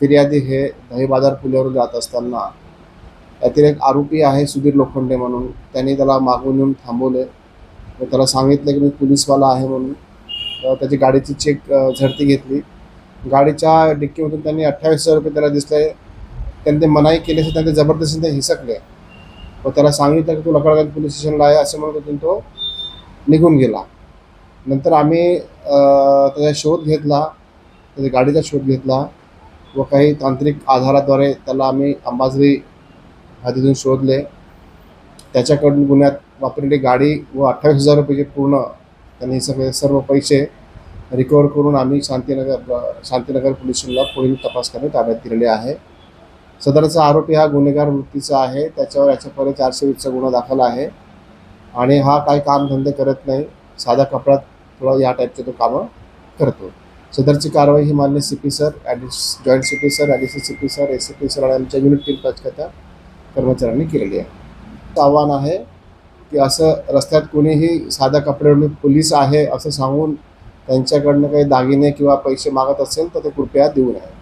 फिर्यादी हे दही बाजार पुलावरून जात असताना यातील एक आरोपी आहे सुधीर लोखंडे म्हणून. त्यांनी त्याला मागून येऊन थांबवले व त्याला सांगितलं की मी पोलीसवाला आहे म्हणून. त्याची गाडीची चेक झडती घेतली. गाडीच्या डिक्कीमधून त्यांनी अठ्ठावीस हजार रुपये त्याला दिसले. त्यांनी ते मनाई केली असं त्यांनी जबरदस्तीने ते हिसकले. व त्याला सांगितलं की तू लकडगंज पोलीस स्टेशनला आहे असं म्हणत होते तो निघून गेला. नंतर आम्ही त्याचा शोध घेतला. त्याच्या गाडीचा शोध घेतला. व काही तांत्रिक आधाराद्वारे त्याला आम्ही अंबाझरी हद्दीतून शोधले. त्याच्याकडून गुन्ह्यात वापरलेली गाडी व अठ्ठावीस हजार रुपयाचे पूर्ण त्यांनी सगळे सर्व पैसे रिकवर करून आम्ही शांतीनगर शांतीनगर पोलीस स्टेशनला पुढील तपास करणे ताब्यात दिलेले आहे. सदरचा आरोपी हा गुन्हेगार वृत्तीचा आहे. त्याच्यावर याच्यापर्यंत चारशे वीसचा गुन्हा दाखल आहे. आणि हा काही कामधंदे करत नाही. साध्या कपड्यात थोडा या टाईपचे तो कामं करतो. सदरची कारवाई ही मान्य C P sir ॲडिस joint C P sir additional C P sir S C P sir आणि आमच्या युनिट टीम पाचकथा कर्मचाऱ्यांनी केलेली आहे. आव्हान आहे की असं रस्त्यात कोणीही साध्या कपड्यावर पोलीस आहे असं सांगून त्यांच्याकडनं काही दागिने किंवा पैसे मागत असेल तर ते कृपया देऊ नये.